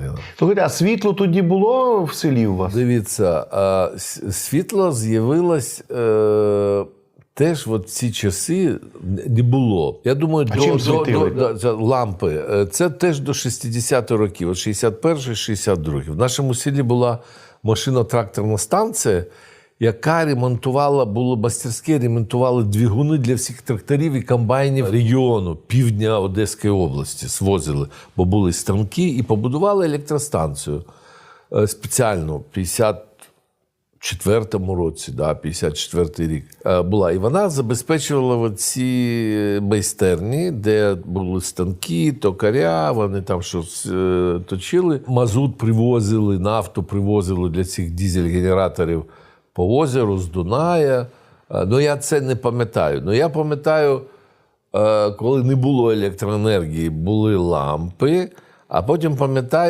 Гагаріна. Слухайте, а світло тоді було в селі у вас? Дивіться, а, світло з'явилось е, теж в ці часи не було. Я думаю, А до, чим до, до, до, лампи. Е, Це теж до 60-х років, от 61-62. В нашому селі була машино-тракторна станція, яка ремонтувала, було мастерське, ремонтували двигуни для всіх тракторів і комбайнів регіону, півдня Одеської області, свозили, бо були станки і побудували електростанцію е, спеціально 54-му році, да, 54-й рік е, була. І вона забезпечувала ці майстерні, де були станки, токаря, вони там щось е, точили. Мазут привозили, нафту привозили для цих дизель-генераторів по озеру з Дуная. Е, Ну, я це не пам'ятаю. Ну, я пам'ятаю, е, коли не було електроенергії, були лампи, а потім пам'ятаю.